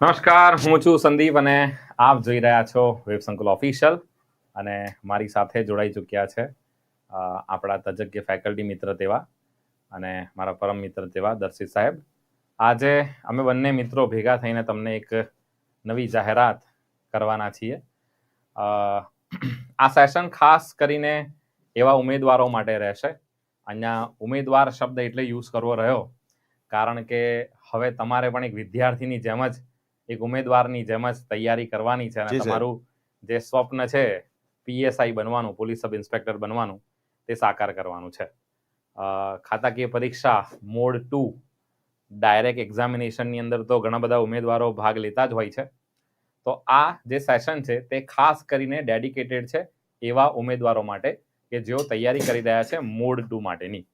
નમસ્કાર, હું છું સંદીપ અને આપ જોઈ રહ્યા છો વેબ સંકુલ ઓફિશિયલ અને મારી સાથે જોડાઈ ચૂક્યા છે આપણા તજજ્ઞ ફેકલ્ટી મિત્ર તેવા અને મારા પરમ મિત્ર તેવા દર્શિત સાહેબ. આજે અમે બંને મિત્રો ભેગા થઈને તમને એક નવી જાહેરાત કરવાના છીએ. આ સેશન ખાસ કરીને એવા ઉમેદવારો માટે રહેશે. અહીંયા ઉમેદવાર શબ્દ એટલે યુઝ કરવો રહ્યો. કારણ કે હવે તમારે પણ એક વિદ્યાર્થીની જેમ જ એક ઉમેદવારની જેમ જ તૈયારી કરવાની છે અને તમારું જે સ્વપ્ન છે પીએસઆઈ બનવાનું પોલીસ સબ ઇન્સ્પેક્ટર બનવાનું તે સાકાર કરવાનું છે. ખાતાકીય પરીક્ષા મોડ ટુ ડાયરેક્ટ એક્ઝામિનેશનની અંદર તો ઘણા બધા ઉમેદવારો ભાગ લેતા જ હોય છે. તો આ જે સેશન છે તે ખાસ કરીને ડેડિકેટેડ છે એવા ઉમેદવારો માટે કે જેઓ તૈયારી કરી રહ્યા છે મોડ ટુ માટેની.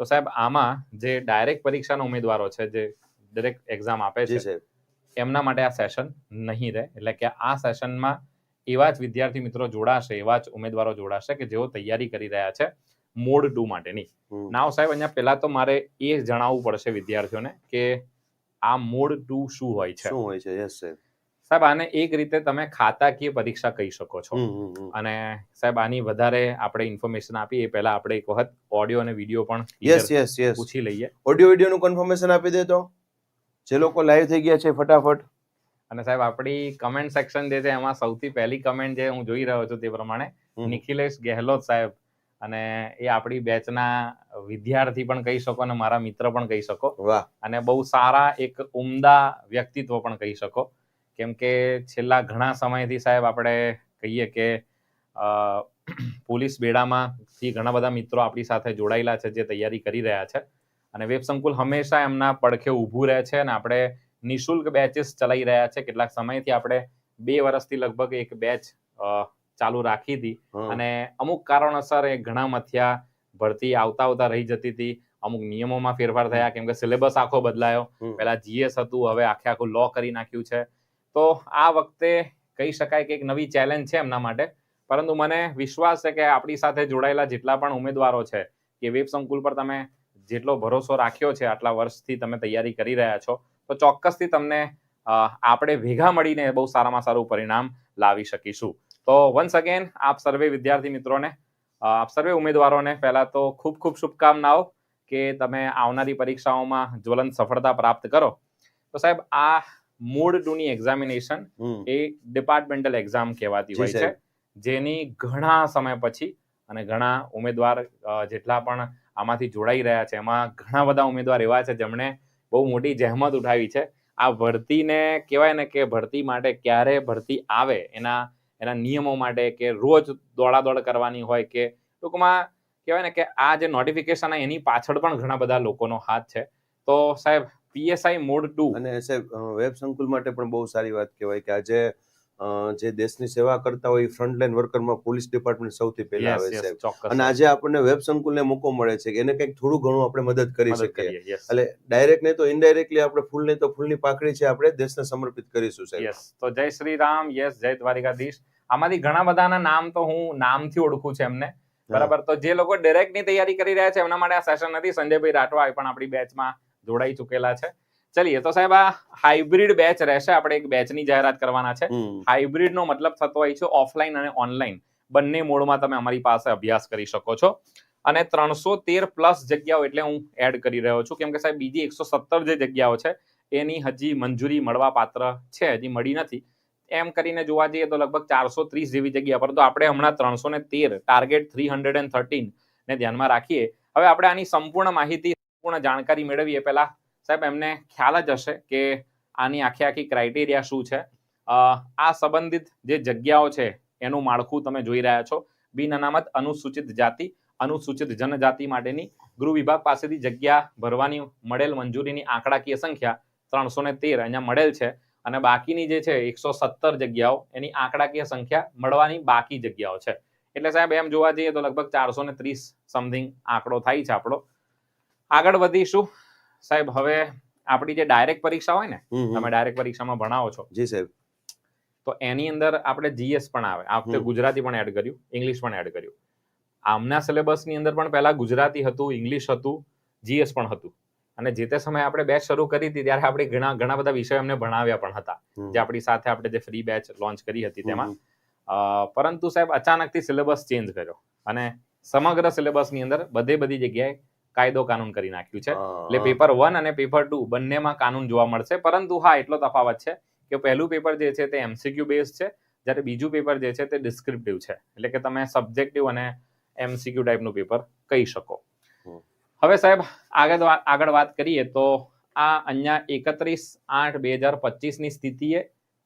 તો સાહેબ આમાં જે ડાયરેક્ટ પરીક્ષાના ઉમેદવારો છે જે દરેક એક્ઝામ આપે છે એમના માટે આ સેશન નહીં રહે. એટલે કે આ સેશનમાં એવા જ વિદ્યાર્થી મિત્રો જોડાશે એવા જ ઉમેદવારો જોડાશે કે જેઓ તૈયારી કરી રહ્યા છે મોડ ટુ માટેની. નાવ સાહેબ અહીંયા પહેલા તો મારે એ જણાવવું પડશે વિદ્યાર્થીઓને કે આ મોડ ટુ શું હોય છે? શું હોય છે? યસ સાહેબ સાહેબ આને એક રીતે તમે ખાતાકીય પરીક્ષા કહી શકો છો. અને સાહેબ આની વધારે આપણે ઇન્ફોર્મેશન આપીએ એ પહેલા આપણે એક વખત ઓડિયો અને વીડિયો પણ યસ યસ યસ પૂછી લઈએ. ઓડિયો વીડિયો નું કન્ફર્મેશન આપી દે તો? જે લોકો લાઈવ થઈ ગયા છે ફટાફટ. અને સાહેબ આપણી કમેન્ટ સેક્શન જે છે એમાં સૌથી પહેલી કમેન્ટ જે હું જોઈ રહ્યો છું તે પ્રમાણે નિખિલેશ ગેહલોત સાહેબ. અને એ આપણી બેચના વિદ્યાર્થી પણ કહી શકો અને મારા મિત્ર પણ કહી શકો. વાહ. અને બહુ સારા એક ઉમદા વ્યક્તિત્વ પણ કહી શકો. કેમ કે છેલ્લા ઘણા સમયથી સાહેબ આપણે કહીએ કે પોલીસ બેડામાંથી ઘણા બધા મિત્રો આપણી સાથે જોડાયેલા છે જે તૈયારી કરી રહ્યા છે. અને વેબ સંકુલ હંમેશા એમના પડખે ઊભું રહે છે અને આપણે નિઃશુલ્ક બેચીસ ચલાવી રહ્યા છે. કેટલાક સમયથી આપણે બે વર્ષથી લગભગ એક બેચ ચાલુ રાખી હતી. અને અમુક કારણોસર એ ઘણા મથિયા ભરતી આવતા આવતા રહી જતી હતી. અમુક નિયમોમાં ફેરફાર થયા કેમ કે સિલેબસ આખો બદલાયો. પેલા પહેલા જીએસ હતું હવે આખે આખું લો કરી નાખ્યું છે. તો આ વખતે કહી શકાય કે એક નવી ચેલેન્જ છે એમના માટે. પરંતુ મને વિશ્વાસ છે કે આપણી સાથે જોડાયેલા જેટલા પણ ઉમેદવારો છે કે વેબ સંકુલ પર તમે જેટલો ભરોસો રાખ્યો છે આટલા વર્ષથી તમે તૈયારી કરી રહ્યા છો તો ચોક્કસથી તમને આપણે ભેગા મળીને બહુ સારામાં સારું પરિણામ લાવી શકીશું. તો વન્સ અગેન આપ સર્વે વિદ્યાર્થી મિત્રોને આપ સર્વે ઉમેદવારોને પહેલા તો ખૂબ ખૂબ શુભકામનાઓ કે તમે આવનારી પરીક્ષાઓમાં જ્વલંત સફળતા પ્રાપ્ત કરો. તો સાહેબ આ મૂળ ટુની એક્ઝામિનેશન એ ડિપાર્ટમેન્ટલ એક્ઝામ કહેવાતી હોય છે જેની ઘણા સમય પછી અને ઘણા ઉમેદવાર જેટલા પણ આમાંથી જોડાઈ રહ્યા છે. એમાં ઘણા બધા ઉમેદવાર એવા છે જેમણે બહુ મોટી જહેમત ઉઠાવી છે. આ ભરતીને કહેવાય ને કે ભરતી માટે ક્યારે ભરતી આવે એના એના નિયમો માટે કે રોજ દોડાદોડ કરવાની હોય કે ટૂંકમાં કહેવાય ને કે આ જે નોટિફિકેશન એની પાછળ પણ ઘણા બધા લોકોનો હાથ છે. તો સાહેબ પીએસઆઈ મોડ ટુ અને સાહેબ વેબ સંકુલ માટે પણ બહુ સારી વાત કહેવાય કે આજે જે દેશની સેવા કરતા હોય ફ્રન્ટલાઈન વર્કરમાં પોલીસ ડિપાર્ટમેન્ટ સૌથી પહેલા આવે છે. અને આજે આપણને વેબ સંકુલને મોકો મળે છે કે એને કંઈક થોડું ઘણું આપણે મદદ કરી શકીએ. એટલે ડાયરેક્ટ નહીં તો ઇનડાયરેક્ટલી આપણે ફૂલ નહીં તો ફૂલની પાકડી છે આપણે દેશને સમર્પિત કરીશું સાહેબ. યસ તો જય શ્રી રામ યસ જય દ્વારિકાધીશ. આમાંથી ઘણા બધાના નામ તો હું નામથી ઓળખું છું એમને. બરાબર? તો જે લોકો ડાયરેક્ટની તૈયારી કરી રહ્યા છે એમના માટે આ સેશન નથી. સંજયભાઈ રાઠવા એ પણ આપણી બેચમાં જોડાઈ ચૂકેલા છે. ચલીએ તો સાહેબ આ હાઇબ્રિડ બેચ રહેશે. આપણે એક બેચની જાહેરાત કરવાના છે. હાઇબ્રિડ નો મતલબ થતો હોય છે ઓફલાઈન અને ઓનલાઈન બંને મોડમાં તમે અમારી પાસે અભ્યાસ કરી શકો છો. અને ત્રણસો તેર પ્લસ જગ્યાઓ એટલે હું એડ કરી રહ્યો છું. કેમ કે સાહેબ બીજી એકસો સત્તર જે જગ્યાઓ છે એની હજી મંજૂરી મળવા પાત્ર છે હજી મળી નથી. એમ કરીને જોવા જઈએ તો લગભગ ચારસો ત્રીસ જેવી જગ્યા પરંતુ આપણે હમણાં ત્રણસો ને તેર target three hundred and thirteen ને ધ્યાનમાં રાખીએ. હવે આપણે આની સંપૂર્ણ માહિતી સંપૂર્ણ જાણકારી મેળવીએ પહેલા. સાહેબ, એમને ખ્યાલ જ હશે કે આની આખી આખી ક્રાઇટેરિયા શું છે. આ સંબંધિત જે જગ્યાઓ છે, એનું માળખું તમે જોઈ રહ્યા છો. બિન અનામત, અનુસૂચિત જાતિ, અનુસૂચિત જનજાતિ માટેની ગૃહ વિભાગ પાસેથી જગ્યા ભરવાની મળેલ મંજૂરીની આંકડાકીય સંખ્યા ત્રણસો ને તેર અહીંયા મળેલ છે અને બાકીની જે છે, એકસો સત્તર જગ્યાઓ, એની આંકડાકીય સંખ્યા મળવાની બાકી જગ્યાઓ છે. એટલે સાહેબ, એમ જોવા જઈએ તો લગભગ ચારસો ને ત્રીસ સમથિંગ આંકડો થાય છે આપણો. આગળ વધીશું. સાહેબ હવે આપણી જે ડાયરેક્ટ પરીક્ષા હોય ને. તમે ડાયરેક્ટ પરીક્ષામાં ભણાવો છો. જી સાહેબ. તો એની અંદર આપણે જીએસ પણ આવે. આ વખતે ગુજરાતી પણ એડ કર્યું ઇંગ્લિશ પણ એડ કર્યું. આમના સિલેબસની અંદર પણ પહેલા ગુજરાતી હતું ઇંગ્લિશ હતું જીએસ પણ હતું. અને જે તે સમયે આપણે બેચ શરૂ કરી હતી ત્યારે આપણે ઘણા ઘણા બધા વિષયો એમને ભણાવ્યા પણ હતા. જે આપણી સાથે આપણે જે ફ્રી બેચ લોન્ચ કરી હતી તેમાં. પરંતુ સાહેબ અચાનકથી સિલેબસ ચેન્જ કર્યો. અને સમગ્ર સિલેબસની અંદર બધે બધી જગ્યાએ કાયદો કાનૂન કરી નાખ્યું છે. એટલે પેપર વન અને પેપર ટુ બંનેમાં કાનૂન જોવા મળશે. પરંતુ હા એટલો તફાવત છે કે પહેલું પેપર જે છે તે એમસીક્યુ બેઝ છે. જ્યારે બીજું પેપર જે છે તે ડિસ્ક્રિપ્ટિવ છે. એટલે કે તમે સબ્જેક્ટિવ અને એમસીક્યુ ટાઈપનું પેપર કહી શકો. હવે સાહેબ આગળ આગળ વાત કરીએ તો આ અહીંયા એકત્રીસ આઠ બે હજાર પચીસની સ્થિતિએ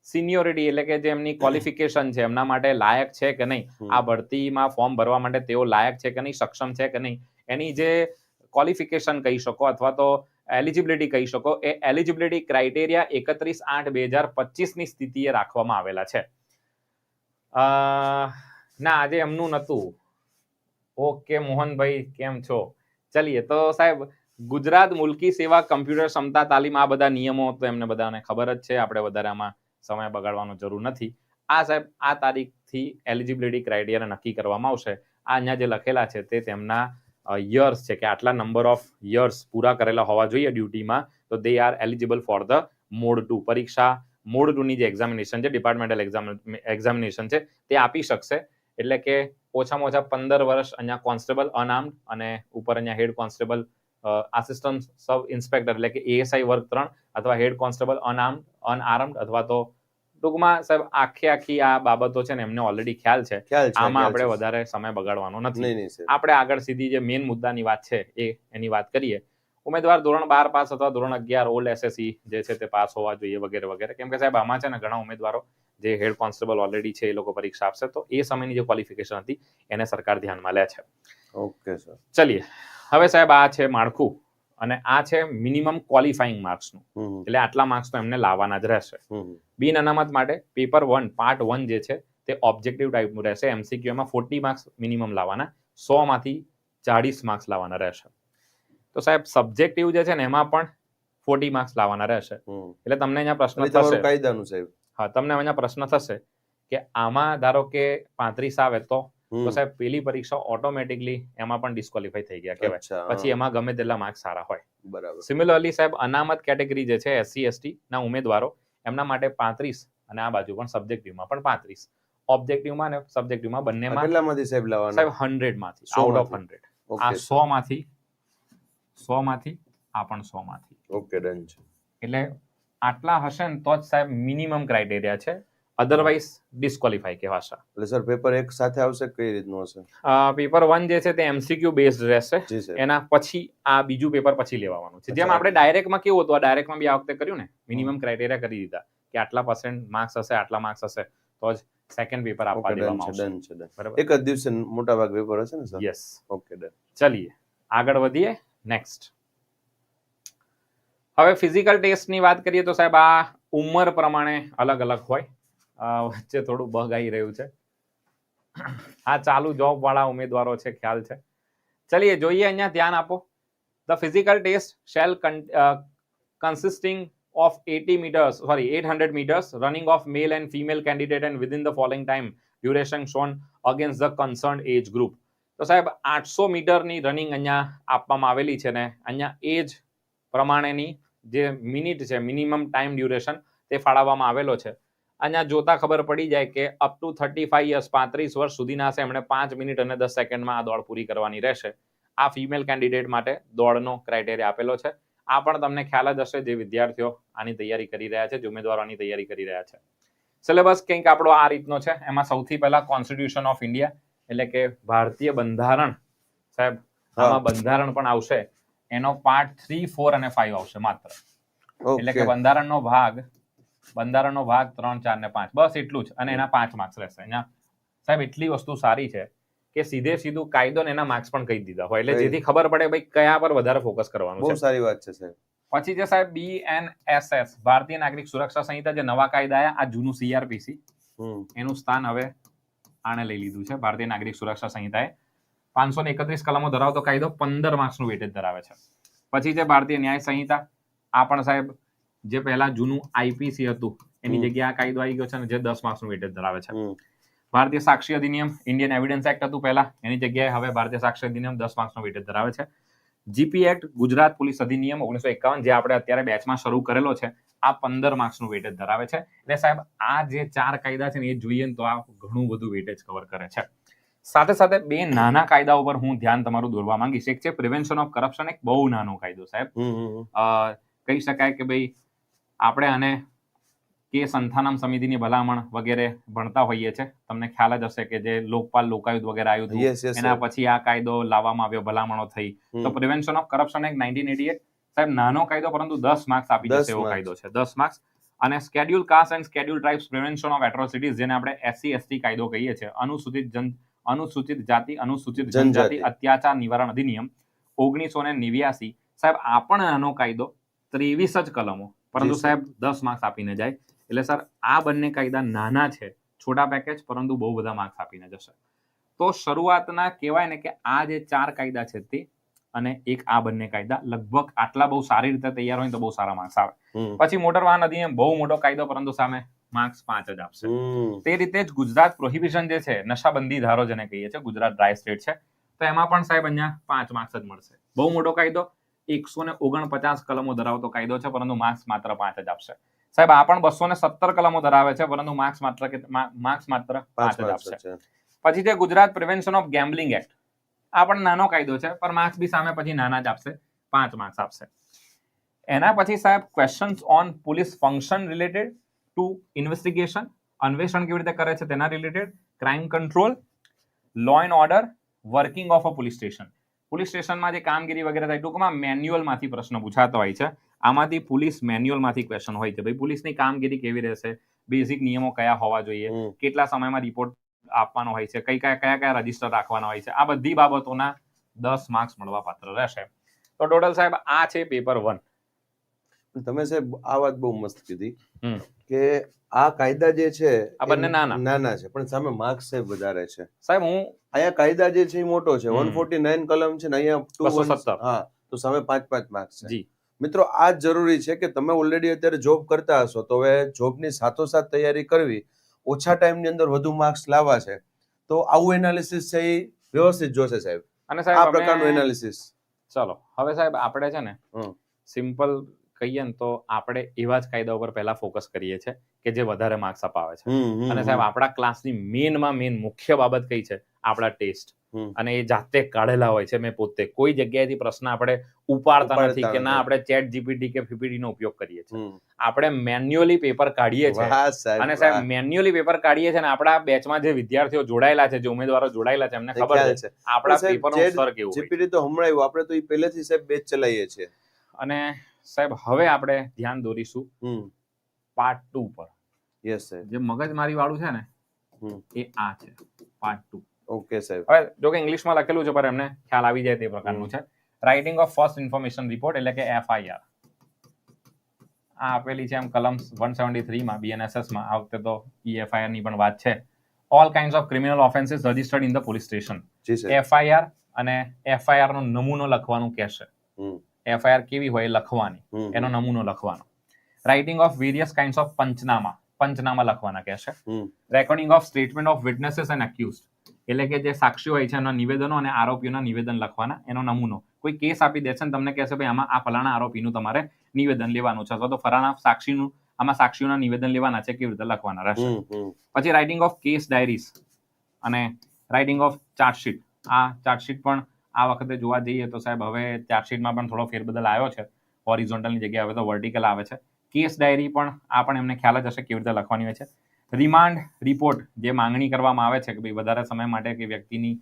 સિનિયોરિટી એટલે કે જે એમની ક્વોલિફિકેશન છે એમના માટે લાયક છે કે નહીં? આ ભરતીમાં ફોર્મ ભરવા માટે તેઓ લાયક છે કે નહીં? સક્ષમ છે કે નહીં? એની જે ક્વોલિફિકેશન કહી શકો અથવા તો એલિજિબિલિટી કહી શકો. એ એલિજિબિલિટી ક્રાઇટેરિયા એકત્રીસ આઠ બે હજાર પચીસની સ્થિતિએ રાખવામાં આવેલા છે. ના, આજે એમનું નહોતું. ઓકે, મોહનભાઈ, કેમ છો? ચલીએ. તો સાહેબ, ગુજરાત મુલકી સેવા કમ્પ્યુટર ક્ષમતા તાલીમ આ બધા નિયમો તો એમને બધાને ખબર જ છે. આપણે વધારે આમાં સમય બગાડવાનો જરૂર નથી. આ સાહેબ, આ તારીખથી એલિજિબિલિટી ક્રાઇટેરિયા નક્કી કરવામાં આવશે. આ અહીંયા જે લખેલા છે તે તેમના યર્સ છે કે આટલા નંબર ઓફ યર્સ પૂરા કરેલા હોવા જોઈએ ડ્યુટીમાં, તો they are eligible for the mode two પરીક્ષા. મોડ ટુની જે એક્ઝામિનેશન છે ડિપાર્ટમેન્ટલ એક્ઝામ એક્ઝામિનેશન છે, તે આપી શકશે. એટલે કે ઓછામાં ઓછા પંદર વર્ષ અહીંયા કોન્સ્ટેબલ અનઆર્મ્ડ અને ઉપર અહીંયા head constable assistant sub inspector એટલે કે એએસઆઈ વર્ગ ત્રણ અથવા હેડ કોન્સ્ટેબલ અનઆર્મ્ડ અનઆર્મ્ડ અથવા તો ટૂંકમાં સાહેબ આખી આખી આ બાબતો છે ને એમને ઓલરેડી ખ્યાલ છે. આમાં આપણે વધારે સમય બગાડવાનો નથી. આપણે આગળ સીધી જે મેઇન મુદ્દાની વાત છે એ એની વાત કરીએ. ઉમેદવાર ધોરણ બાર પાસ અથવા ધોરણ અગિયાર ઓલ્ડ એસએસસી જે છે તે પાસ હોવા જોઈએ વગેરે વગેરે. કેમ કે સાહેબ આમાં છે ને ઘણા ઉમેદવારો જે હેડ કોન્સ્ટેબલ ઓલરેડી છે એ લોકો પરીક્ષા આપશે. તો એ સમયની જે ક્વોલિફિકેશન હતી એને સરકાર ધ્યાનમાં લે છે. ઓકે સર ચલીએ. હવે સાહેબ આ છે માળખું. અને આ છે મિનિમમ ક્વોલિફાઈંગ માર્ક્સનું. એટલે આટલા માર્ક્સ તો એમને લાવવાના જ રહેશે. બિન અનામત માટે પેપર વન પાર્ટ વન જે છે તે ઓબ્જેક્ટિવ ટાઈપનું રહેશે. એમસીક્યુ એમાં ફોર્ટી માર્ક્સ મિનિમમ લાવવાના સો માંથી ચાળીસ માર્ક્સ લાવવાના રહેશે. તો સાહેબ સબ્જેક્ટિવ જે છે ને એમાં પણ ફોર્ટી માર્ક્સ લાવવાના રહેશે. એટલે તમને અહીંયા પ્રશ્ન થશે. કાયદાનું સાહેબ? હા તમને અહીંયા પ્રશ્ન થશે કે આમાં ધારો કે પાંત્રીસ આવે તો. તો સાહેબ પેલી પરીક્ષા ઓટોમેટિકલી એમાં પણ ડિસ્કોલિફાઈ થઈ ગયા કહેવાય. પછી એમાં ગમે તેટલા માર્ક્સ સારા હોય. બરાબર. સિમિલરલી સાહેબ અનામત કેટેગરી જે છે એસસી એસટી ના ઉમેદવારો એમના માટે પાંત્રીસ અને આ બાજુ પણ સબ્જેક્ટિવમાં પણ પાંત્રીસ. ઓબ્જેક્ટિવમાં અને સબ્જેક્ટિવમાં બંનેમાં કેટલામાંથી સાહેબ લાવવાના? સાહેબ હંડ્રેડમાંથી. આઉટ ઓફ હંડ્રેડ આ ઓકે સો માંથી સો માંથી આ પણ સો માંથી ઓકે ડન છે. એટલે આટલા હશે ને તો જ સાહેબ મિનિમમ ક્રાઇટેરિયા છે. અધરવાઇઝ ડિસ્કોલિફાઈ કહેવાશે. એટલે સર પેપર એક સાથે આવશે? કઈ રીતનું હશે? પેપર વન જે છે તે એમસીક્યુ બેઝડ રહેશે. એના પછી આ બીજું પેપર પછી લેવાનું છે. જેમ. આપણે ડાયરેક્ટમાં કેવું હતું આ ડાયરેક્ટમાં બી આ વખતે કર્યું ને? મિનિમમ ક્રાઇટેરિયા કરી દીધા કે આટલા પર્સન્ટ માર્ક્સ હશે આટલા માર્ક્સ હશે તો જ સેકન્ડ પેપર આપવા દેવામાં આવશે. ડન છે ડન એક જ દિવસે મોટા ભાગ પેપર હશે ને સર યસ ઓકે ડન ચલીએ. આગળ વધીએ. નેક્સ્ટ હવે ફિઝિકલ ટેસ્ટની વાત કરીએ તો સાહેબ આ ઉંમર પ્રમાણે અલગ અલગ હોય. વચ્ચે થોડું બગ આવી રહ્યું છે. આ ચાલુ જોબ વાળા ઉમેદવારો છે, ખ્યાલ છે. ચલીએ, જોઈએ અહીંયા ધ્યાન આપો. The physical test shall consisting of 80 meters, sorry 800 meters, running of male and female candidate and within the following time duration shown against the concerned age group. તો સાહેબ, આઠસો મીટરની રનિંગ અહીંયા આપવામાં આવેલી છે ને, અહીંયા એજ પ્રમાણેની જે મિનિટ છે મિનિમમ ટાઈમ ડ્યુરેશન તે ફાળવવામાં આવેલો છે. અહીંયા જોતા ખબર પડી જાય કે up to thirty five years પાંત્રીસ વર્ષ સુધીના હશે. એમણે પાંચ મિનિટ અને દસ સેકન્ડમાં આ દોડ પૂરી કરવાની રહેશે. આ ફિમેલ કેન્ડિડેટ માટે દોડનો ક્રાઇટેરિયા આપેલો છે. આ પણ તમને ખ્યાલ જ હશે જે વિદ્યાર્થીઓ આની તૈયારી કરી રહ્યા છે જે ઉમેદવારોની તૈયારી કરી રહ્યા છે. સિલેબસ કંઈક આપણો આ રીતનો છે. એમાં સૌથી પહેલા કોન્સ્ટિટ્યુશન ઓફ ઇન્ડિયા એટલે કે ભારતીય બંધારણ. સાહેબ આમાં બંધારણ પણ આવશે. એનો પાર્ટ થ્રી ફોર અને ફાઈવ આવશે માત્ર. એટલે કે બંધારણનો ભાગ બંધારણનો ભાગ ત્રણ ચાર ને પાંચ. બસ એટલું જ. અને એના પાંચ માર્ક્સ રહેશે. અહીંયા સાહેબ એટલી વસ્તુ સારી છે કે સીધે સીધું કાયદો ને એના માર્ક્સ પણ કહી દીધા હોય. એટલે જેથી ખબર પડે ભાઈ કયા પર વધારે ફોકસ કરવાનું બહુ સારી વાત છે સાહેબ. પછી જે સાહેબ બી એન એસ એસ ભારતીય નાગરિક સુરક્ષા સંહિતા જે નવા કાયદા આ જૂનું સીઆરપીસી એનું સ્થાન હવે આણે લઈ લીધું છે ભારતીય નાગરિક સુરક્ષા સંહિતાએ. પાંચસો ને એકત્રીસ કલમો ધરાવતો કાયદો પંદર માર્ક્સનું વેટેજ ધરાવે છે. પછી છે ભારતીય ન્યાય સંહિતા. આ પણ સાહેબ જે પહેલા જૂનું આઈપીસી હતું એની જગ્યાએ આ કાયદો આવી ગયો છે અને જે દસ માર્ક્સનું વેટેજ ધરાવે છે. ભારતીય સાક્ષી અધિનિયમ ઇન્ડિયન એવિડન્સ એક્ટ હતું પહેલા એની જગ્યાએ હવે ભારતીય સાક્ષી અધિનિયમ દસ માર્ક્સનો વેટેજ ધરાવે છે. જીપી એક્ટ ગુજરાત પોલીસ અધિનિયમ ઓગણીસો એકાવન જે આપણે અત્યારે બેચમાં શરૂ કરેલો છે આ પંદર માર્ક્સનું વેટેજ ધરાવે છે. એટલે સાહેબ આ જે ચાર કાયદા છે ને એ જોઈએ તો આ ઘણું બધું વેટેજ કવર કરે છે. સાથે સાથે બે નાના કાયદા ઉપર હું ધ્યાન તમારું દોરવા માંગીશ. એક છે પ્રિવેન્શન ઓફ કરપ્શન એક બહુ નાનો કાયદો સાહેબ. કહી શકાય કે ભાઈ આપણે આને કે સંથાનામ સમિતિની ભલામણ વગેરે ભણતા હોઈએ છે. તમને ખ્યાલ જ હશે કે જે લોકપાલ લોકાયુક્ત વગેરે આવ્યું હતું એના પછી આ કાયદો લાવવામાં આવ્યો ભલામણો થઈ. તો prevention of corruption act nineteen eighty સાહેબ નાનો કાયદો પરંતુ દસ માર્ક્સ આપી જશે એવો કાયદો છે. દસ માર્ક્સ અને schedule caste and schedule tribes prevention of atrocities જેને આપણે એસસી એસટી કાયદો કહીએ છીએ. અનુસૂચિત જન અનુસૂચિત જાતિ અનુસૂચિત જનજાતિ. અત્યાચાર નિવારણ અધિનિયમ ઓગણીસો ને નેવ્યાસી. સાહેબ આ પણ નાનો કાયદો ત્રેવીસ જ કલમો. પરંતુ સાહેબ દસ માર્ક્સ આપીને જાય. એટલે સર આ બંને કાયદા નાના છે છોટા પેકેજ પરંતુ બહુ બધા માર્ક્સ આપીને જશે. તો શરૂઆતના કહેવાય ને કે આ જે ચાર કાયદા છે તે અને એક આ બંને કાયદા લગભગ આટલા બહુ સારી રીતે તૈયાર હોય તો બહુ સારા માર્ક્સ આવે. પછી મોટર વાહન અધિનિયમ બહુ મોટો કાયદો પરંતુ સામે માર્ક્સ પાંચ જ આપશે. તે રીતે જ ગુજરાત પ્રોહિબિશન જે છે નશાબંધી ધારો જેને કહીએ છીએ ગુજરાત ડ્રાય સ્ટેટ છે તો એમાં પણ સાહેબ અહીંયા પાંચ માર્ક્સ જ મળશે. બહુ મોટો કાયદો એકસો ને ઓગણપચાસ કલમો ધરાવતો કાયદો છે પરંતુ માર્ક્સ માત્ર પાંચ જ આપશે. સાહેબ આ પણ બસો ને સત્તર કલમો ધરાવે છે પરંતુ માર્ક્સ માત્ર માર્ક્સ માત્ર પાંચ જ આપશે. પછી છે Gujarat prevention of gambling act. આ પણ નાનો કાયદો છે પણ માર્ક્સ બી સામે પછી નાના જ આપશે પાંચ માર્ક્સ આપશે. એના પછી સાહેબ questions on police function related to investigation અન્વેષણ કેવી રીતે કરે છે તેના related crime control law and order working of a police station police સ્ટેશનમાં જે કામગીરી વગેરે થાય ટૂંકમાં મેન્યુઅલમાંથી પ્રશ્ન પૂછાતો હોય છે. આમાંથી પોલીસ મેન્યુઅલમાંથી ક્વેશ્ચન હોય છે. ભાઈ પોલીસની કામગીરી કેવી રહેશે? બેઝિક નિયમો કયા હોવા જોઈએ? કેટલા સમયમાં રિપોર્ટ આપવાનો હોય છે? કઈ કયા કયા કયા રજિસ્ટર રાખવાના હોય છે? આ બધી બાબતોના દસ માર્ક્સ મળવા પાત્ર રહેશે. તો ટોટલ સાહેબ આ છે પેપર વન તમે સાહેબ આ વાત બહુ મસ્ત કીધી કે આ કાયદા જે છે આ બંને નાના. નાના છે પણ સામે માર્ક્સ સાહેબ વધારે છે. સાહેબ હું અહીંયા કાયદા જે છે એ મોટો છે હમ. વન ફોર્ટી નાઇન કલમ છે ને અહીંયા two 217. હા તો સામે પાંચ પાંચ માર્ક્સ છે. મિત્રો આ જરૂરી છે કે તમે ઓલરેડી અત્યારે જોબ કરતા હશો તો હવે જોબની સાથોસાથ તૈયારી કરવી ઓછા ટાઈમની અંદર વધુ માર્ક્સ લાવવા છે તો આવું એનાલિસિસ છે એ વ્યવસ્થિત જોશે સાહેબ. અને સાહેબ આ પ્રકારનું એનાલિસિસ ચાલો હવે સાહેબ આપણે છે ને સિમ્પલ કહીએ ને તો આપણે એવા જ કાયદા ઉપર પહેલા ફોકસ કરીએ છીએ કે જે વધારે માર્ક્સ અપાવે છે. અને સાહેબ આપણા ક્લાસની મેનમાં મેન મુખ્ય બાબત કઈ છે? આપણા ટેસ્ટ અને એ જાતે કાઢેલા હોય છે મેં પોતે. કોઈ જગ્યાએથી પ્રશ્ન આપણે ઉપાડતા નથી કે ના આપણે ચેટ જીપીટી કે ફીપીટી નો ઉપયોગ કરીએ છીએ. આપણે મેન્યુઅલી પેપર કાઢીએ છીએ. અને સાહેબ મેન્યુઅલી પેપર કાઢીએ છીએ અને આપણા બેચમાં જે વિદ્યાર્થીઓ જોડાયેલા છે જે ઉમેદવારો જોડાયેલા છે એમને ખબર છે. આપણા પેપરનું સ્તર કેવું જીપીટી તો હમણાં આપણે તો એ પહેલેથી સાહેબ બેચ ચલાવીએ છીએ. અને સાહેબ હવે આપણે ધ્યાન દોરીશું પાર્ટ ટુ પર. યસ સાહેબ જે મગજમારી વાળું છે ને એ આ છે પાર્ટ ટુ ઓકે સાહેબ હવે જો કે ઇંગ્લિશમાં લખેલું છે પણ એમને ખ્યાલ આવી જાય તે પ્રકારનું છે. Writing of first information report એટલે કે એફઆઈઆર આ આપેલી છે એમ કલમ વન સેવન્ટી થ્રીમાં બીએનએસએસમાં આ વખતે તો ઈએફઆઈઆરની પણ વાત છે. All kind of criminal offences registered in the police station FIR અને એફઆઈઆર નો નમૂનો લખવાનું કહેશે. એફઆઈઆર કેવી હોય લખવાની એનો નમૂનો લખવાનો. Writing of various kind of panchnama panchnama લખવાના કહેશે recording of statement of witnesses and accuse એટલે કે જે સાક્ષીઓ હોય છે એના નિવેદનો અને આરોપીઓના નિવેદન લખવાના એનો નમૂનો. કોઈ કેસ આપી દે છે ને તમને કહેશે ભાઈ આમાં આ ફલાણા આરોપીનું તમારે નિવેદન લેવાનું છે. અથવા તો ફલાણા સાક્ષીનું આમાં સાક્ષીઓના નિવેદન લેવાના છે કેવી રીતે લખવાના રહેશે? પછી રાઇટિંગ ઓફ કેસ ડાયરીઝ અને રાઇટિંગ ઓફ ચાર્જશીટ આ ચાર્જશીટ પણ આ વખતે જોવા જઈએ તો સાહેબ હવે ચાર્જશીટમાં પણ થોડો ફેરબદલ આવ્યો છે. હોરિઝોન્ટલની જગ્યાએ હવે તો વર્ટિકલ આવે છે. કેસ ડાયરી પણ આ પણ એમને ખ્યાલ જ હશે કેવી રીતે લખવાની હોય છે. રિમાન્ડ રિપોર્ટ જે માંગણી કરવામાં આવે છે કે ભાઈ વધારે સમય માટે કે વ્યક્તિની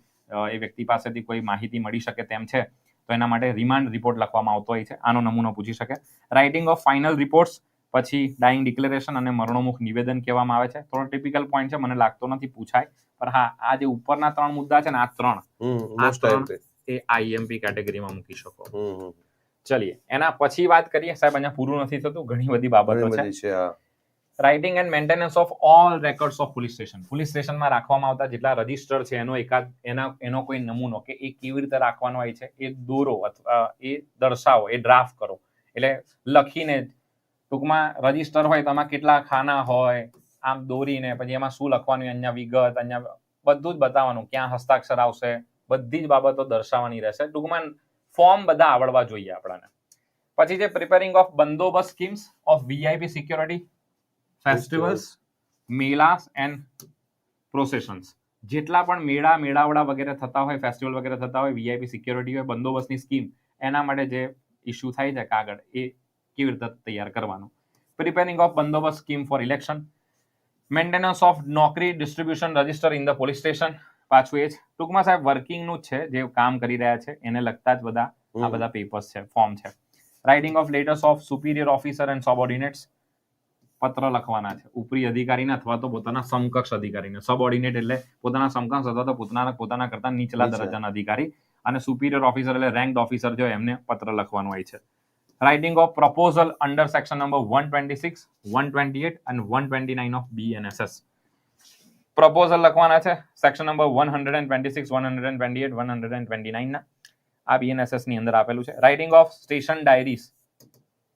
એ વ્યક્તિ પાસેથી કોઈ માહિતી મળી શકે તેમ છે તો એના માટે રિમાન્ડ રિપોર્ટ લખવામાં આવતો હોય છે. આનો નમૂનો પૂછી શકે. રાઇટિંગ ઓફ ફાઇનલ રિપોર્ટ્સ પછી ડાઇંગ ડિક્લેરેશન અને મરણોમુખ નિવેદન કહેવામાં આવે છે. થોડો ટિપિકલ પોઈન્ટ છે મને લાગતો નથી પૂછાય પણ હા આ જે ઉપરના ત્રણ મુદ્દા છે ને આ ત્રણ. આ ત્રણ- એ આઈએમપી કેટેગરીમાં મૂકી શકો. ચલીએ. એના પછી વાત કરીએ. સાહેબ અહીંયા પૂરું નથી થતું. ઘણી બધી બાબતો છે. Writing and maintenance of all records of police station police સ્ટેશનમાં રાખવામાં આવતા જેટલા રજિસ્ટર છે એનો એકાદ એના એનો કોઈ નમૂનો કે એ કેવી રીતે રાખવાનો હોય છે એ દોરો અથવા એ દર્શાવો એ ડ્રાફ્ટ કરો. એટલે લખીને ટૂંકમાં રજિસ્ટર હોય તો કેટલા ખાના હોય આમ દોરીને પછી એમાં શું લખવાનું હોય, અહીંયા વિગત અહીંયા બધું જ બતાવવાનું ક્યાં હસ્તાક્ષર આવશે બધી જ બાબતો દર્શાવવાની રહેશે. ટૂંકમાં ફોર્મ બધા આવડવા જોઈએ આપણને. પછી છે preparing of bandobast schemes of VIP security festivals melas and processions જેટલા પણ મેળા મેળાવડા વગેરે થતા હોય ફેસ્ટિવલ વગેરે થતા હોય વીઆઈપી સિક્યોરિટી હોય બંદોબસ્તની સ્કીમ એના માટે જે ઇસ્યુ થાય છે કાગળ એ કેવી રીતે તૈયાર કરવાનું. Preparing of bandobast scheme for election maintenance of નોકરી distribution register in the police station પાછું એ જ. ટૂંકમાં સાહેબ વર્કિંગનું જ છે જે કામ કરી રહ્યા છે એને લગતા જ બધા આ બધા પેપર્સ છે ફોર્મ છે. Writing of letters of superior officer and subordinates પત્ર લખવાના છે. ઉપરી અધિકારીને અથવા તો પોતાના સમકક્ષ અધિકારીને. સબઓર્ડિનેટ એટલે પોતાના સમકક્ષ અથવા તો પોતાના પોતાના કરતા નીચલા. દરજ્જાના અધિકારી અને સુપિરિયર ઓફિસર એટલે રેન્ક ઓફિસર જો એમને પત્ર લખવાનું હોય છે. Writing of proposal under section number one twenty six one twenty eight અને one twenty nine of BNSS proposal લખવાના છે. Section number one hundred and twenty six one hundred and twenty eight one hundred and twenty નાઇનના આ બીએનએસએસની અંદર આપેલું છે. Writing of station diaries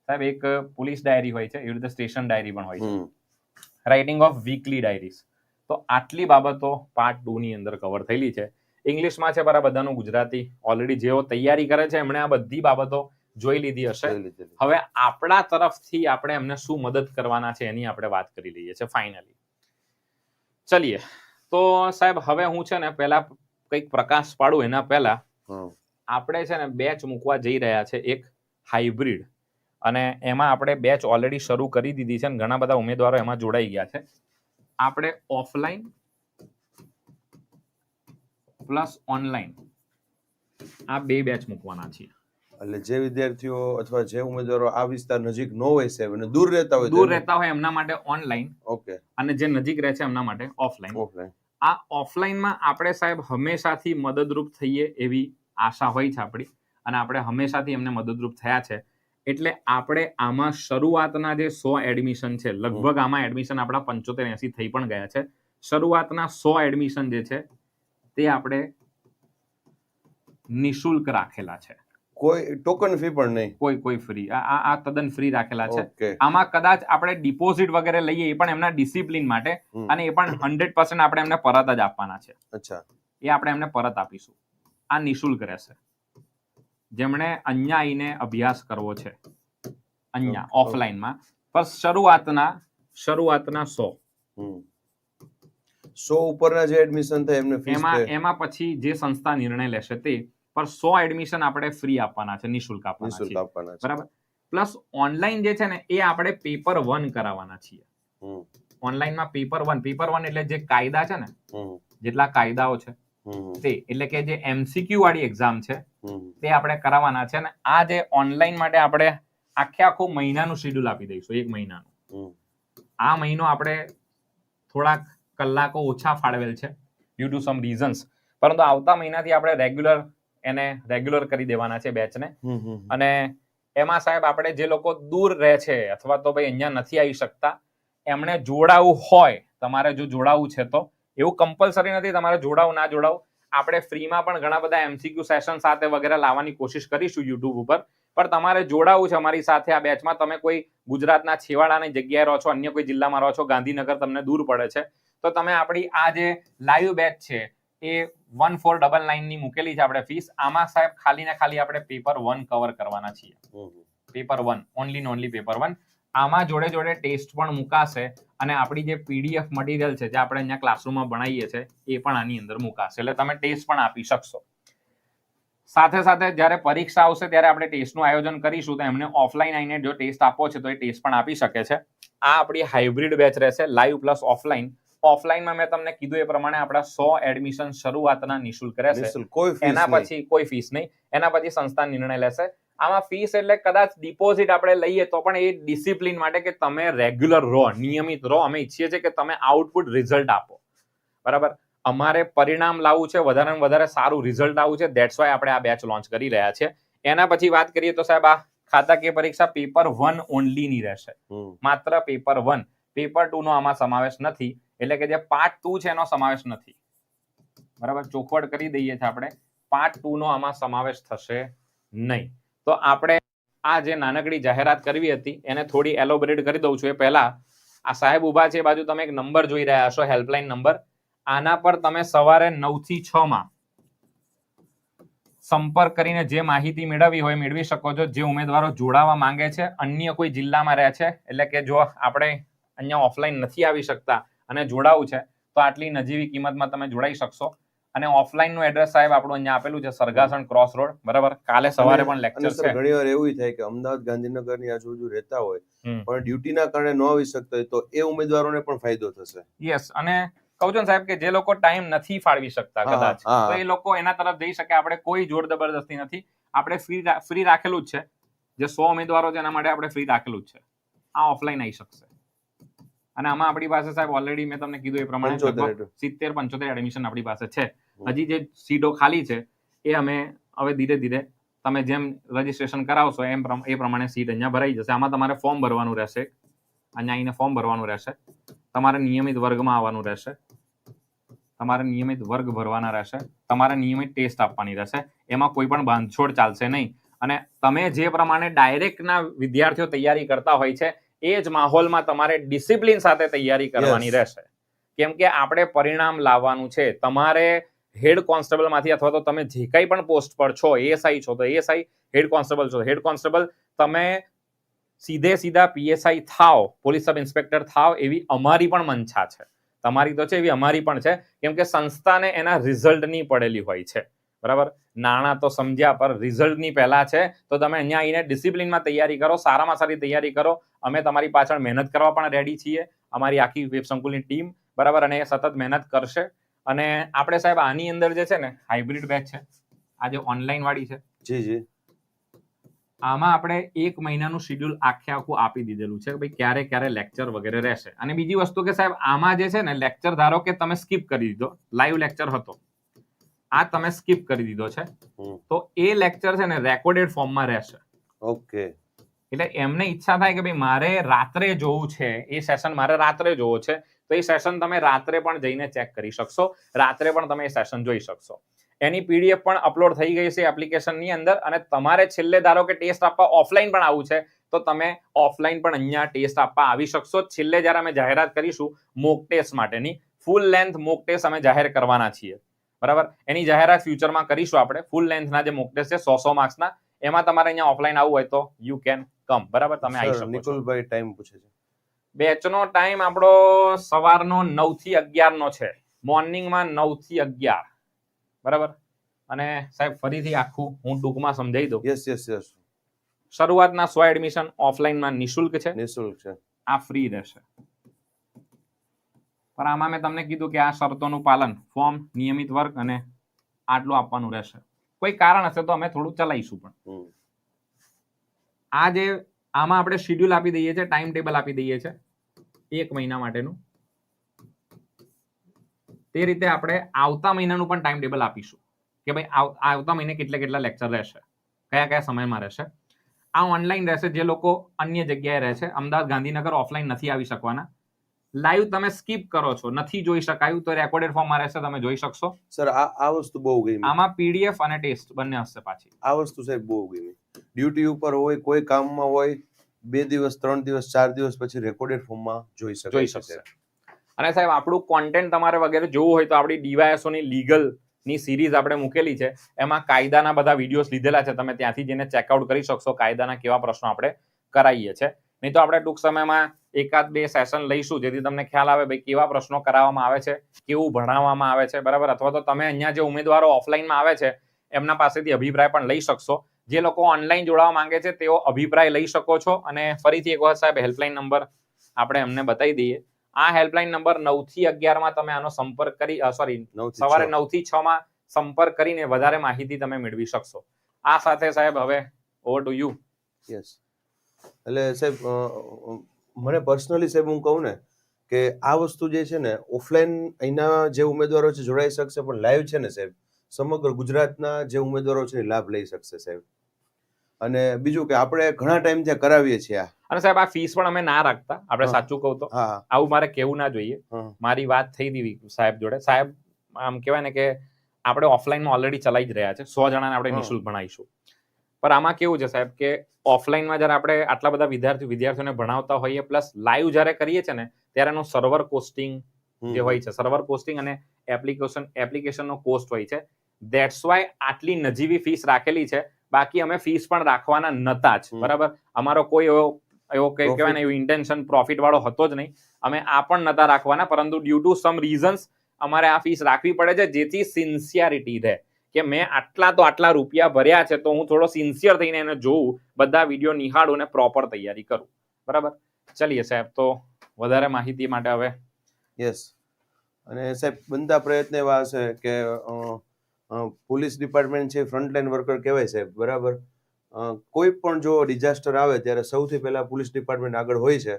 સાહેબ એક પોલીસ ડાયરી હોય છે. એવી રીતે સ્ટેશન ડાયરી પણ હોય છે. રાઇટિંગ ઓફ વીકલી ડાયરીઝ તો આટલી બાબતો પાર્ટ ટુ ની અંદર કવર થયેલી છે. ઇંગ્લિશમાં છે પર આ બધાનું ગુજરાતી. ઓલરેડી જેઓ તૈયારી કરે છે એમણે આ બધી બાબતો જોઈ લીધી હશે. હવે આપણા તરફથી આપણે એમને શું મદદ કરવાના છે એની આપણે વાત કરી લઈએ છીએ ફાઇનલી ચલીએ. તો સાહેબ હવે હું છે ને પહેલા કંઈક પ્રકાશ પાડું એના પહેલા. આપણે છે ને બેચ મૂકવા જઈ રહ્યા છે એક હાઇબ્રિડ. અને એમાં આપણે બેચ ઓલરેડી શરૂ કરી દીધી છે અને ઘણા બધા ઉમેદવારો એમાં જોડાઈ ગયા છે. આપણે ઓફલાઈન પ્લસ ઓનલાઈન આ બે બેચ મૂકવાના છીએ. એટલે જે વિદ્યાર્થીઓ અથવા જે ઉમેદવારો આ વિસ્તાર નજીક ન હોય સાહેબ અને દૂર રહેતા હોય દૂર રહેતા હોય એમના માટે ઓનલાઈન ઓકે. અને જે નજીક રહે છે એમના માટે ઓફલાઈન ઓફલાઈન આ ઓફલાઈનમાં આપણે સાહેબ હંમેશાથી મદદરૂપ થઈએ એવી આશા હોય છે આપણી અને આપણે હંમેશાથી એમને મદદરૂપ થયા છે. એટલે આપણે આમાં શરૂઆતના જે સો એડમિશન છે લગભગ આમાં એડમિશન આપણા પંચોતેર એસી થઈ પણ ગયા છે. શરૂઆતના સો એડમિશન જે છે તે આપણે નિશુલ્ક રાખેલા છે. કોઈ ટોકન ફી પણ નહીં. કોઈ કોઈ ફ્રી આ આ- તદ્દન ફ્રી રાખેલા છે. આમાં કદાચ આપણે ડિપોઝિટ વગેરે લઈએ એ પણ એમના ડિસિપ્લિન માટે અને એ પણ હંડ્રેડ પર્સન્ટ આપણે એમને પરત જ આપવાના છે. અચ્છા. એ આપણે એમને પરત આપીશું. આ નિશુલ્ક રહેશે. જેમણે અહીંયા આવીને અભ્યાસ કરવો છે. અહીંયા. ઓફલાઈનમાં પણ શરૂઆતના શરૂઆતના સો. સો ઉપરના જે એડમિશન થાય એમને એમાં એમાં પછી જે સંસ્થા નિર્ણય લેશે તે પર સો એડમિશન આપણે ફ્રી આપવાના છે નિશુલ્ક આપવાના છે. બરાબર? પ્લસ ઓનલાઈન જે છે ને એ આપણે પેપર વન કરાવવાના છીએ. ઓનલાઈનમાં પેપર વન પેપર વન એટલે જે કાયદા છે ને જેટલા કાયદાઓ છે તે એટલે કે જે એમસીક્યુ વાળી એક્ઝામ છે તે આપણે કરાવવાના છે અને આ જે ઓનલાઈન માટે આપણે આખે આખો મહિનાનું શેડ્યુલ આપી દઈશું એક મહિનાનું. આ મહિનો આપણે થોડાક કલાકો ઓછા ફાળવેલ છે ડ્યુ ટુ સમ રીઝન્સ પરંતુ આવતા મહિનાથી આપણે રેગ્યુલર એને રેગ્યુલર કરી દેવાના છે બેચને. અને એમાં સાહેબ આપણે જે લોકો દૂર રહે છે અથવા તો ભાઈ અહીંયા નથી આવી શકતા એમણે જોડાવું હોય તમારે જો જોડાવું છે તો. એવું કમ્પલસરી નથી તમારે જોડાવું ના જોડાવું. આપણે ફ્રીમાં પણ ઘણા બધા એમસીક્યુ સેશન સાથે વગેરે લાવવાની કોશિશ કરીશું યુટ્યુબ ઉપર. પણ તમારે જોડાવું છે અમારી સાથે આ બેચમાં તમે કોઈ ગુજરાતના છેવાડાની જગ્યાએ રહો છો અન્ય કોઈ જિલ્લામાં રહો છો ગાંધીનગર તમને દૂર પડે છે. તો તમે આપણી આ જે લાઈવ બેચ છે એ વન ફોર ડબલ નાઇનની મૂકેલી છે આપણે ફીસ આમાં સાહેબ ખાલી ને ખાલી આપણે પેપર વન કવર કરવાના છીએ. પેપર વન ઓનલી ને ઓનલી પેપર વન આમાં જોડે જોડે ટેસ્ટ પણ મુકાશે અને આપણી જે પીડીએફ મટીરિયલ છે જે આપણે અહીંયા ક્લાસરૂમમાં ભણાવીએ છીએ એ પણ આની અંદર મુકાશે. એટલે તમે ટેસ્ટ પણ આપી શકશો. સાથે સાથે જ્યારે પરીક્ષા આવશે ત્યારે આપણે ટેસ્ટનું આયોજન કરીશું તો એમને ઓફલાઈન આવીને જો ટેસ્ટ આપવો છે તો એ ટેસ્ટ પણ આપી શકે છે. આ આપણી હાઇબ્રિડ બેચ રહેશે લાઈવ પ્લસ ઓફલાઈન ઓફલાઈનમાં મેં તમને કીધું એ પ્રમાણે આપણા સો એડમિશન શરૂઆતના નિશુલ્ક રહેશે. એના પછી કોઈ ફીસ નહીં. એના પછી સંસ્થા નિર્ણય લેશે. આમાં ફીસ એટલે કદાચ ડિપોઝિટ આપણે લઈએ તો પણ એ ડિસિપ્લિન માટે કે તમે રેગ્યુલર રહો નિયમિત રહો. અમે ઈચ્છીએ છીએ કે તમે આઉટપુટ રિઝલ્ટ આપો. બરાબર? અમારે પરિણામ લાવવું છે વધારે ને વધારે સારું રિઝલ્ટ આવવું છે. દેટ્સ વાય આપણે આ બેચ લોન્ચ કરી રહ્યા છે એના પછી વાત કરીએ તો સાહેબ આ ખાતાકીય પરીક્ષા પેપર વન ઓનલી ની રહેશે. માત્ર પેપર વન પેપર ટુ નો આમાં સમાવેશ નથી. એટલે કે જે પાર્ટ ટુ છે એનો સમાવેશ નથી. બરાબર? ચોખવટ કરી દઈએ છીએ આપણે. પાર્ટ ટુ નો આમાં સમાવેશ થશે નહીં. તો આપણે આ જે નાનકડી જાહેરાત કરવી હતી, એને થોડી એલોબરેટ કરી દઉં છું. એ પહેલા આ સાહેબ ઊભા છે એ બાજુ તમે એક નંબર જોઈ રહ્યા હશો હેલ્પલાઇન નંબર આના પર તમે સવારે નવથી છ માં સંપર્ક કરીને જે માહિતી મેળવવી હોય, મેળવી શકો છો. જે ઉમેદવારો જોડાવા માંગે છે, અન્ય કોઈ જિલ્લામાં રહે છે. એટલે કે જો આપણે અહીંયા ઓફલાઈન નથી આવી શકતા અને જોડાવું છે તો આટલી નજીવી કિંમતમાં તમે જોડાઈ શકશો. અને ઓફલાઈનનું એડ્રેસ સાહેબ આપણું અહીંયા આપેલું છે સરગાસણ ક્રોસ રોડ બરાબર? કાલે સવારે પણ લેક્ચર છે. ઘણી વાર એવું થાય કે અમદાવાદ ગાંધીનગરની આજુબાજુ રહેતા હોય પણ ડ્યુટીના કારણે ન આવી શકતા હોય તો એ ઉમેદવારોને પણ ફાયદો થશે. યસ અને કહું છું ને સાહેબ કે જે લોકો ટાઈમ નથી ફાળવી શકતા કદાચ તો એ લોકો એના તરફ જઈ શકે આપણે કોઈ જોર જબરદસ્તી નથી. આપણે ફ્રી ફ્રી રાખેલું જ છે. જે સો ઉમેદવારો છે એના માટે આપણે ફ્રી રાખેલું જ છે. આ ઓફલાઈન આવી શકશે. અને આમાં આપણી પાસે સાહેબ ઓલરેડી મેં તમને કીધું એ પ્રમાણે 75 લગભગ સિત્તેર પંચોતેર એડમિશન આપણી પાસે છે. હજી જે સીટો ખાલી છે એ અમે હવે ધીરે ધીરે તમે જેમ રજીસ્ટ્રેશન કરાવશો એમ એ પ્રમાણે સીટ અહીંયા ભરાઈ જશે. આમાં તમારે ફોર્મ ભરવાનું રહેશે. અહીંયા આવીને ફોર્મ ભરવાનું રહેશે. તમારે નિયમિત વર્ગમાં આવવાનું રહેશે. તમારે નિયમિત વર્ગ ભરવાના રહેશે. તમારે નિયમિત ટેસ્ટ આપવાની રહેશે. એમાં કોઈ પણ બાંધછોડ ચાલશે નહીં. અને તમે જે પ્રમાણે ડાયરેક્ટના વિદ્યાર્થીઓ તૈયારી કરતા હોય છે એ જ માહોલમાં તમારે ડિસિપ્લિન સાથે તૈયારી કરવાની રહેશે. કેમ કે આપણે પરિણામ લાવવાનું છે. તમારે હેડ કોન્સ્ટેબલમાંથી અથવા તો તમે જે કંઈ પણ પોસ્ટ પર છો એએસઆઈ છો તો એએસઆઈ હેડ કોન્સ્ટેબલ છો. હેડ કોન્સ્ટેબલ તમે સીધે સીધા પીએસઆઈ થાવ પોલીસ સબ ઇન્સ્પેક્ટર થાવ એવી અમારી પણ મનછા છે. તમારી તો છે એવી અમારી પણ છે. કેમ કે સંસ્થાને એના રિઝલ્ટની પડેલી હોય છે. બરાબર? નાણાં તો સમજ્યા પર રિઝલ્ટની પહેલા છે તો તમે અહીંયા આવીને ડિસિપ્લિનમાં તૈયારી કરો સારામાં સારી તૈયારી કરો. અમે તમારી પાછળ મહેનત કરવા પણ રેડી છીએ. અમારી આખી વેબ સંકુલની ટીમ બરાબર? અને એ સતત મહેનત કરશે. અને આપણે સાહેબ આની અંદર જે છે ને હાઇબ્રિડ બેચ છે. આ જે ઓનલાઈન વાળી છે. જી જી. આમાં આપણે એક મહિનાનું શિડ્યુલ આખે આખું આપી દીધેલું છે કે ભાઈ ક્યારે ક્યારે લેક્ચર વગેરે રહેશે. અને બીજી વસ્તુ કે સાહેબ આમાં જે છે ને લેક્ચર ધારો કે તમે સ્કીપ કરી દીધો. લાઈવ લેક્ચર હતો. આ તમે સ્કીપ કરી દીધો છે. તો એ લેક્ચર છે ને રેકોર્ડેડ ફોર્મમાં રહેશે. ઓકે. એટલે એમને ઈચ્છા થાય કે ભાઈ મારે રાત્રે જોવું છે એ સેશન મારે રાત્રે જોવો છે તો એ સેશન તમે રાત્રે પણ જઈને ચેક કરી શકશો રાત્રે પણ તમે એ સેશન જોઈ શકશો. એની પીડીએફ પણ અપલોડ થઈ ગઈ છે એપ્લિકેશનની અંદર અને તમારે છેલ્લે ધારો કે ટેસ્ટ આપવા ઓફલાઈન પણ આવું છે તો તમે ઓફલાઈન પણ અહીંયા ટેસ્ટ આપવા આવી શકશો. છેલ્લે જ્યારે અમે જાહેરાત કરીશું મોક ટેસ્ટ માટેની ફૂલ લેન્થ મોક ટેસ્ટ અમે જાહેર કરવાના છીએ. બરાબર? એની જાહેરાત ફ્યુચરમાં કરીશું આપણે. ફૂલ લેન્થના જે મોક ટેસ્ટ છે સો સો માર્ક્સના એમાં તમારે અહીંયા ઓફલાઈન આવવું હોય તો યુ કેન કમ બરાબર? તમે આવી શકો નિકુલભાઈ ટાઈમ પૂછે છે. બેચનો ટાઈમ આપણો સવારનો નવથી અગિયાર નો છે મોર્નિંગમાં નવથી અગિયાર. બરાબર? અને સાહેબ ફરીથી આખું હું ટૂંકમાં સમજાવી દઉં. યસ યસ યસ શરૂઆતના સો એડમિશન ઓફલાઈનમાં નિશુલ્ક છે. નિઃશુલ્ક છે. આ ફ્રી રહેશે. પણ આમાં મેં તમને કીધું કે આ શરતોનું પાલન ફોર્મ નિયમિત વર્ક અને આટલું આપવાનું રહેશે. કોઈ કારણ હશે તો અમે થોડું ચલાવીશું પણ. આ જે આમાં આપણે શિડ્યુલ આપી દઈએ છીએ ટાઈમ ટેબલ આપી દઈએ છીએ એક મહિના માટેનું તે રીતે આપણે આવતા મહિનાનું પણ ટાઈમ ટેબલ આપીશું. કે ભાઈ આવતા મહિને કેટલા કેટલા લેક્ચર રહેશે કયા કયા સમયમાં રહેશે. આ ઓનલાઈન રહેશે જે લોકો અન્ય જગ્યાએ રહે છે. અમદાવાદ ગાંધીનગર ઓફલાઈન નથી આવી શકવાના. લાઈવ તમે સ્કીપ કરો છો. નથી જોઈ શકાયું તો રેકોર્ડેડ ફોર્મમાં રહેશે તમે જોઈ શકશો. સર આ આ વસ્તુ બહુ ગમી. આમાં પીડીએફ અને ટેસ્ટ બંને હશે પાછી. આ વસ્તુ સાહેબ બહુ ગમી. ડ્યુટી ઉપર હોય કોઈ કામમાં હોય બે દિવસ ત્રણ દિવસ ચાર દિવસ પછી રેકોર્ડેડ ફોર્મમાં જોઈ શકે જોઈ શકશે. અને સાહેબ આપણું કોન્ટેન્ટ તમારે વગેરે જોવું હોય તો આપણી ડીવાયએસઓ ની લીગલની સિરીઝ આપણે મૂકેલી છે. એમાં કાયદાના બધા વિડીયોઝ લીધેલા છે. તમે ત્યાંથી જઈને ચેકઆઉટ કરી શકશો. કાયદાના કેવા પ્રશ્નો આપણે કરાવીએ છે. નહીં તો આપણે ટૂંક સમયમાં એકાદ બે સેશન લઈશું જેથી તમને ખ્યાલ આવે ભાઈ કેવા પ્રશ્નો કરાવવામાં આવે છે કેવું ભણાવવામાં આવે છે બરાબર? અથવા તો તમે અહીંયા જે ઉમેદવારો ઓફલાઈનમાં આવે છે એમના પાસેથી અભિપ્રાય પણ લઈ શકશો. જે લોકો ઓનલાઈન જોડાવા માંગે છે તેઓ અભિપ્રાય લઈ શકો છો અને ફરીથી એક વખત સાહેબ હેલ્પલાઇન નંબર આપણે એમને બતાવી દઈએ. આ હેલ્પલાઇન નંબર નવથી અગિયારમાં તમે આનો સંપર્ક કરી સોરી સવારે નવથી છ. માં સંપર્ક કરીને વધારે માહિતી તમે મેળવી શકશો. આ સાથે સાહેબ હવે ઓવર ટુ યુ યસ એટલે સાહેબ મને પર્સનલી સાહેબ હું કહું ને કે આ વસ્તુ જે છે ને ઓફલાઈન અહીંના જે ઉમેદવારો છે જોડાઈ શકશે પણ લાઈવ છે ને સાહેબ સમગ્ર ગુજરાતના જે ઉમેદવારો છે એ લાભ લઈ શકશે સાહેબ. અને બીજું કે આપણે ઘણા ટાઈમ ત્યાં કરાવીએ છીએ આ. અને સાહેબ આ ફીસ પણ અમે ના રાખતા. આપણે સાચું કહું તો. આવું મારે કેવું ના જોઈએ. મારી વાત થઈ હતી સાહેબ જોડે. સાહેબ આમ કહેવાય ને કે આપણે ઓફલાઈનમાં ઓલરેડી ચલાવી જ રહ્યા છે. સો જણાને આપણે. નિઃશુલ્ક ભણાવીશું. પણ આમાં કેવું છે સાહેબ કે ઓફલાઈનમાં જ્યારે આપણે આટલા બધા વિદ્યાર્થી વિદ્યાર્થીઓને ભણાવતા હોઈએ પ્લસ લાઈવ જ્યારે કરીએ છીએ ને ત્યારે એનું સર્વર કોસ્ટિંગ જે હોય છે સર્વર કોસ્ટિંગ અને એપ્લિકેશન એપ્લિકેશનનો કોસ્ટ હોય છે. ધેટ્સ વાય આટલી નજીવી ફીસ રાખેલી છે. બાકી અમે ફીસ પણ રાખવાના નતા જ. બરાબર? અમારો કોઈ એવો એવો કઈ. કહેવાય ને એવું ઇન્ટેન્શન પ્રોફિટ વાળો હતો જ નહીં. અમે આ પણ નતા રાખવાના પરંતુ ડ્યુ ટુ સમ રીઝન્સ અમારે આ ફીસ રાખવી પડે છે જેથી સિન્સિયરિટી રહે. કે મેં આટલા તો આટલા રૂપિયા ભર્યા છે તો હું થોડો સિન્સિયર થઈને એને જોઉં બધા વીડિયો નિહાળું અને પ્રોપર તૈયારી કરું. બરાબર? ચલીએ સાહેબ તો વધારે માહિતી માટે હવે યસ અને સાહેબ બનતા પ્રયત્ન એવા હશે કે પોલીસ ડિપાર્ટમેન્ટ છે ફ્રન્ટલાઈન વર્કર કહેવાય સાહેબ બરાબર? કોઈ પણ જો ડિઝાસ્ટર આવે ત્યારે સૌથી પહેલા પોલીસ ડિપાર્ટમેન્ટ આગળ હોય છે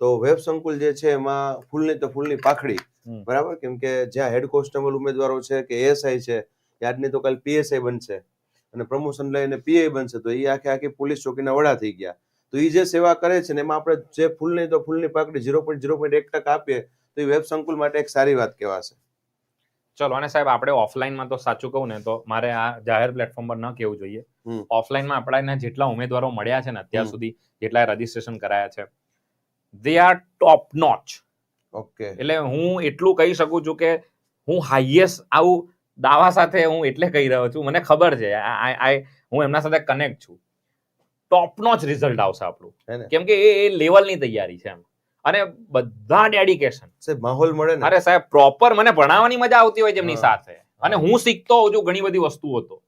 તો વેબ સંકુલ જે છે એમાં ફૂલની તો ફૂલની પાખડી બરાબર? કેમ કે જ્યાં હેડ કોન્સ્ટેબલ ઉમેદવારો છે કે એએસઆઈ છે કે આજની તો કાલ પીએસઆઈ બનશે અને પ્રમોશન લઈને પીઆઈ બનશે તો એ આખે આખી પોલીસ ચોકીના વડા થઈ ગયા. તો એ જે સેવા કરે છે ને એમાં આપણે જે ફૂલની તો ફૂલની પાકડી ઝીરો પોઈન્ટ ઝીરો પોઈન્ટ એક ટકા આપીએ તો એ વેબ સંકુલ માટે એક સારી વાત કહેવાશે. ચલો અને સાહેબ આપણે ઓફલાઈનમાં તો સાચું કહું ને તો મારે આ જાહેર પ્લેટફોર્મ પર ન કહેવું જોઈએ. ઓફલાઈનમાં આપણા જેટલા ઉમેદવારો મળ્યા છે ને અત્યાર સુધી જેટલા રજીસ્ટ્રેશન કરાયા છે they are top notch okay એટલે હું એટલું કહી શકું છું કે હું હાઈએસ્ટ આવું દાવા સાથે હું એટલે કહી રહ્યો છું મને ખબર છે આઈ આ- આ- હું એમના સાથે કનેક્ટ છું. ટોપ નોચ રિઝલ્ટ આવશે આપણું. કેમ કે એ લેવલની તૈયારી છે એમ. અને બધા ડેડિકેશન માહોલ મળે અરે સાહેબ પ્રોપર મને ભણાવવાની મજા આવતી હોય જેમની સાથે. અને હું. શીખતો હોઉં છું ઘણી બધી વસ્તુઓ તો.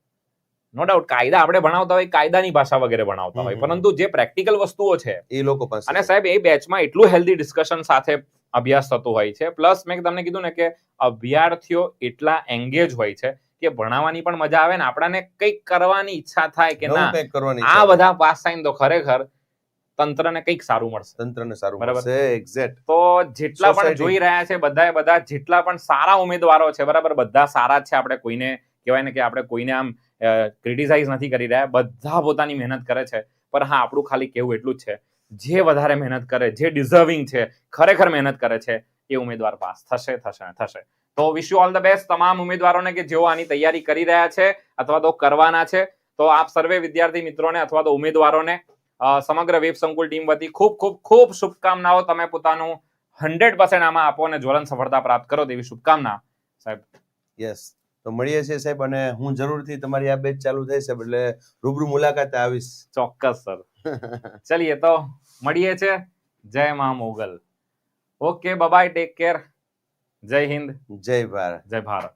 નો ડાઉટ કાયદા આપણે ભણાવતા હોય કાયદાની ભાષા વગેરે ભણાવતા હોય. પરંતુ જે પ્રેક્ટિકલ વસ્તુઓ છે એ લોકો પાસે અને સાહેબ એ બેચમાં એટલું હેલ્ધી ડિસ્કશન સાથે અભ્યાસ થતો હોય છે. પ્લસ મેં તમને કીધું ને કે અભ્યાર્થીઓ એટલા એંગેજ હોય છે કે ભણાવવાની પણ મજા આવે ને આપણાને કંઈક કરવાની ઈચ્છા થાય કે ના આ બધા પાસ થાય તો ખરેખર તંત્રને કંઈક સારું મળશે. તંત્રને સારું મળશે. એક્ઝેક્ટ તો જેટલા પણ જોઈ રહ્યા છે બધા બધા જેટલા પણ સારા ઉમેદવારો છે બરાબર? બધા સારા જ છે. આપણે કોઈને કહેવાય ને કે આપણે કોઈને આમ ક્રિટિસાઇઝ નથી કરી રહ્યા. બધા પોતાની મહેનત કરે છે. પણ હા આપણું ખાલી કેવું એટલું જ છે. જે વધારે મહેનત કરે જે ડિઝર્વિંગ છે ખરેખર મહેનત કરે છે એ ઉમેદવાર પાસ થશે થશે થશે. તો wish you all the best તમામ ઉમેદવારોને કે જેઓ આની તૈયારી કરી રહ્યા છે અથવા તો કરવાના છે તો આપ સર્વે વિદ્યાર્થી મિત્રોને અથવા તો ઉમેદવારોને સમગ્ર વેબ સંકુલ ટીમ વતી ખૂબ ખૂબ ખૂબ શુભકામનાઓ. તમે પોતાનું હંડ્રેડ પર્સન્ટ આમાં આપો અને જ્વલન સફળતા પ્રાપ્ત કરો તેવી શુભકામના. સાહેબ. યસ તો મળીએ છીએ સાહેબ અને હું જરૂરથી તમારી આ બેચ ચાલુ થઈ સાહેબ એટલે રૂબરૂ મુલાકાતે આવીશ. ચોક્કસ સર. ચલીએ તો મળીએ છે. જય મા Mogal. Okay bye take care જય હિન્દ. જય ભારત. જય ભારત.